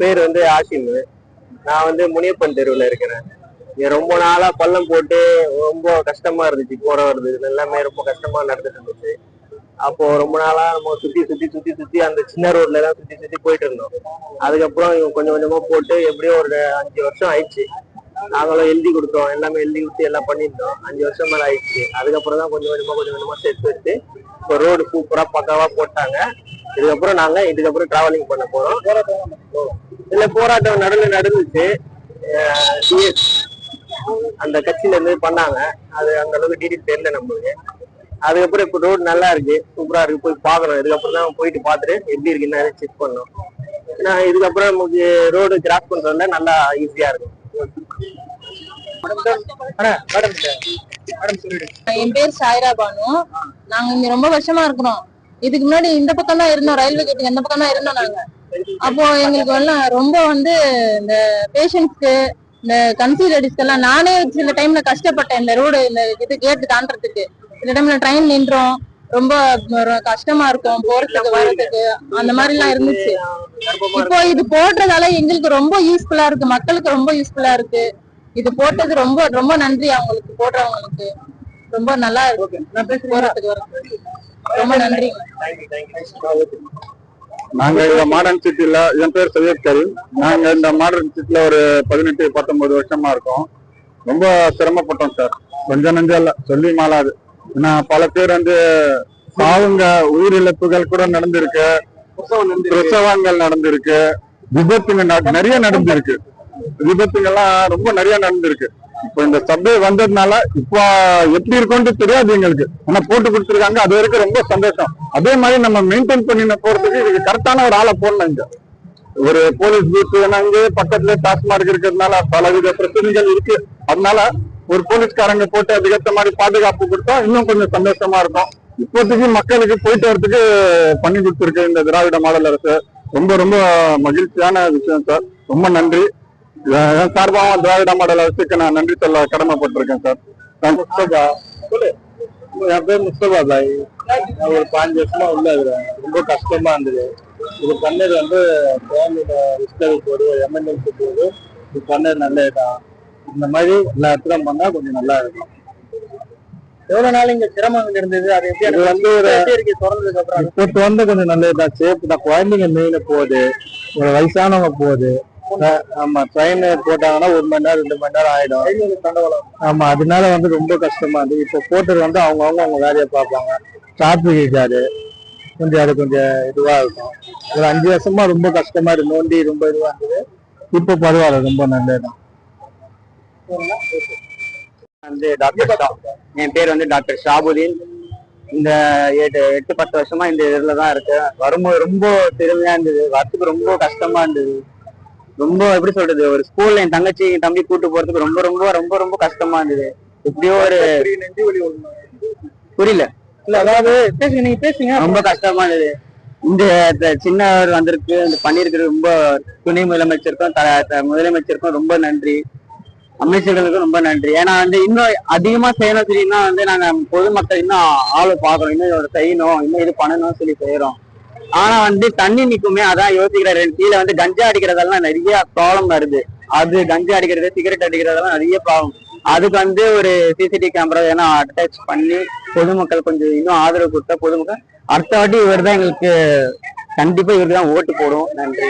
பேர் வந்து ஆசிம் நான் வந்து முனியப்பன் தெருவில் இருக்கிறேன். இங்க ரொம்ப நாளா பள்ளம் போட்டு ரொம்ப கஷ்டமா இருந்துச்சு போற வருது. எல்லாமே ரொம்ப கஷ்டமா நடந்துட்டு இருந்துச்சு. அப்போ ரொம்ப நாளா நம்ம சுத்தி சுத்தி சுத்தி சுத்தி அந்த சின்ன ரோட்ல எல்லாம் சுத்தி சுத்தி போயிட்டு இருந்தோம். அதுக்கப்புறம் இவங்க கொஞ்சம் கொஞ்சமா போட்டு எப்படியும் ஒரு அஞ்சு வருஷம் ஆயிடுச்சு. நாங்களும் எழுதி கொடுத்தோம். எல்லாமே எழுதி கொடுத்து எல்லாம் பண்ணியிருந்தோம். அஞ்சு வருஷம் மேல ஆயிடுச்சு. அதுக்கப்புறம் தான் கொஞ்சம் கொஞ்சமா கொஞ்சம் கொஞ்சமா சேர்த்து வச்சு இப்போ ரோடு சூப்பரா பக்காவா போட்டாங்க. இதுக்கப்புறம் நாங்க இதுக்கப்புறம் டிராவலிங் பண்ண போறோம். இந்த போராட்டம் நடுவில் நடந்துச்சு. அந்த கட்சியில இருந்து பண்ணாங்க. அது அந்த அளவுக்கு டீட்டெயில் தெரியல நம்மளுக்கு. அதுக்கப்புறம் இப்போ ரோடு நல்லா இருக்கு. சூப்பரா இருக்கு. போய் பார்க்கணும். இதுக்கப்புறம் தான் போயிட்டு பார்த்துட்டு எப்படி இருக்குன்னு செக் பண்ணோம் ஏன்னா இதுக்கப்புறம் நமக்கு ரோடு கிராஸ் பண்றதுல நல்லா ஈஸியா இருக்கும். என் பேர் சாய்ரா பானு. நாங்க இங்க ரொம்ப வருஷமா இருக்கிறோம். இதுக்கு முன்னாடி இந்த பக்கம் தான் இருந்தோம். ரயில்வே கேட்டுக்கு இந்த பக்கம் தான் இருந்தோம் நாங்க. அப்போ எங்களுக்கு எல்லாம் ரொம்ப வந்து இந்த பேஷண்ட்ஸ்க்கு இந்த லேடிஸ்க்கு எல்லாம் நானே சில டைம்ல கஷ்டப்பட்டேன். இந்த ரோடு இந்த இது கேட்டு தாண்டறதுக்கு. சில டைம்ல ட்ரெயின் நின்றோம். ரொம்ப கஷ்டமா இருக்கும். போறதுக்கு வர்றதுக்கு. அந்த மாதிரி எல்லாம் இருந்துச்சு. இப்போ இது போடுறதால எங்களுக்கு ரொம்ப யூஸ்ஃபுல்லா இருக்கு. மக்களுக்கு ரொம்ப யூஸ்ஃபுல்லா இருக்கு. இது போட்டது ரொம்ப ரொம்ப நன்றி அவங்களுக்கு போடுறவங்களுக்கு. ரொம்ப நல்லா இருக்கு. போறதுக்கு ரொம்ப நன்றி. நாங்க இந்த மாடர்ன் சிட்டில என் பேர் சையத் கரீம் நாங்க இந்த மாடர்ன் சிட்டில ஒரு பதினெட்டு பத்தொன்பது வருஷமா இருக்கோம். ரொம்ப சிரமப்பட்டோம் சார் கொஞ்சம் நஞ்சம் இல்ல சொல்லி மாலாது ஏன்னா பல பேர் வந்து சாவுங்க உயிரிழப்புகள் கூட நடந்திருக்கு. பிரசவங்கள் நடந்திருக்கு. விபத்துங்க நிறைய நடந்திருக்கு. விபத்துங்கள்லாம் ரொம்ப நிறைய நடந்திருக்கு. இப்போ இந்த சப்வே வந்ததுனால இப்போ எப்படி இருக்கும்னு தெரியாது எங்களுக்கு. ஆனா போட்டு கொடுத்துருக்காங்க அது வரைக்கும் ரொம்ப சந்தோஷம். அதே மாதிரி நம்ம மெயின்டைன் பண்ணி போறதுக்கு இதுக்கு கரெக்டான ஒரு ஆளை போடணும் இங்க. ஒரு போலீஸ் பூத் அங்கே பக்கத்துல டாஸ்மார்க் இருக்கிறதுனால பலவித பிரச்சனைகள் இருக்கு. அதனால ஒரு போலீஸ்காரங்க போட்டு அதுக்கேற்ற மாதிரி பாதுகாப்பு கொடுத்தா இன்னும் கொஞ்சம் சந்தோஷமா இருக்கும். இப்போதைக்கு மக்களுக்கு போயிட்டு வரதுக்கு பண்ணி கொடுத்துருக்கு இந்த திராவிட மாடல் அரசு ரொம்ப ரொம்ப மகிழ்ச்சியான விஷயம் சார். ரொம்ப நன்றி. என் சார்பாகவும் திராவிட மாடல் அரசுக்கு நான் நன்றி சொல்ல கடமைப்பட்டிருக்கேன் சார். நான் முஸ்தபா. என் பேர் முஸ்தபா பாய் நான் ஒரு பாஞ்சு வருஷமா உள்ள இருக்கிறேன். ரொம்ப கஷ்டமா இருந்தது. இது பண்ணது வந்து ஃபேமிலியில ரிஸ்டர் போடு எமர்ஜென்சி போடு இது பண்ணது நல்ல இடம். இந்த மாதிரி எல்லா இடத்துலும் பண்ணா கொஞ்சம் நல்லா இருக்கும். எவ்வளவு நாள் இங்க சிரமம் இருந்தது? அது எப்படி வந்து ஒரு திறந்ததுக்கு அப்புறம். இப்போ வந்து கொஞ்சம் நல்ல இதா சேஃப் தான். குழந்தைங்க மெயின போகுது. ஒரு வயசானவங்க போகுது. ஆமா ட்ரெயின் போட்டாங்கன்னா ஒரு மணி நேரம் ரெண்டு மணி நேரம் ஆயிடும். ஆமா அதனால வந்து ரொம்ப கஷ்டமா இருக்கு. இப்போ போட்டது வந்து அவங்க அவங்க அவங்க வேலையை பார்ப்பாங்க. டிராபிக் இருக்காது. கொஞ்சம் அது கொஞ்சம் இதுவா இருக்கும். ஒரு அஞ்சு வருஷமா ரொம்ப கஷ்டமா இருக்கு. நோண்டி ரொம்ப இதுவா இருந்தது. இப்போ பரவாயில்ல ரொம்ப நல்லதுதான். வந்து டாக்டர் ஷா என் பேர் வந்து டாக்டர் ஷாபுதீன். இந்த எட்டு எட்டு பத்து வருஷமா இந்த இதுல தான் இருக்கேன். வரும்போது ரொம்ப பெருமையா இருந்தது. வரத்துக்கு ரொம்ப கஷ்டமா இருந்தது. ரொம்ப எப்படி சொல்றது ஒரு ஸ்கூல்ல என் தங்கச்சி என் தம்பி கூட்டு போறதுக்கு ரொம்ப ரொம்ப ரொம்ப ரொம்ப கஷ்டமா இருந்தது. எப்படியோ ஒரு புரியல. இல்ல அதாவது பேசுங்க நீங்க பேசுங்க. ரொம்ப கஷ்டமா இருந்தது. இந்த சின்னவர் வந்திருக்கு இந்த பண்ணியிருக்கிறது ரொம்ப துணை முதலமைச்சருக்கும் முதலமைச்சருக்கும் ரொம்ப நன்றி. அமைச்சர்களுக்கும் ரொம்ப நன்றி. ஏன்னா வந்து இன்னும் அதிகமா செய்யணும் சொல்லினா வந்து நாங்க பொதுமக்கள் இன்னும் ஆளு பாக்குறோம் இன்னும் இதோட செய்யணும் இன்னும் இது பண்ணணும்னு சொல்லி செய்யறோம். ஆனா வந்து தண்ணி நிக்குமே அதான் யோசிக்கிறேன் கீழே வந்து கஞ்சா அடிக்கிறதெல்லாம் நிறைய ப்ராப்ளம் வருது. அது கஞ்சா அடிக்கிறது சிகரெட் அடிக்கிறதெல்லாம் நிறைய ப்ராப்ளம் அதுக்கு வந்து ஒரு சிசிடிவி கேமரா ஏன்னா அட்டாச் பண்ணி பொதுமக்கள் கொஞ்சம் இன்னும் ஆதரவு கொடுத்தா பொதுமக்கள் அடுத்த வாட்டி இவர் தான் எங்களுக்கு கண்டிப்பா இவருக்கு தான் ஓட்டு போடும் நன்றி.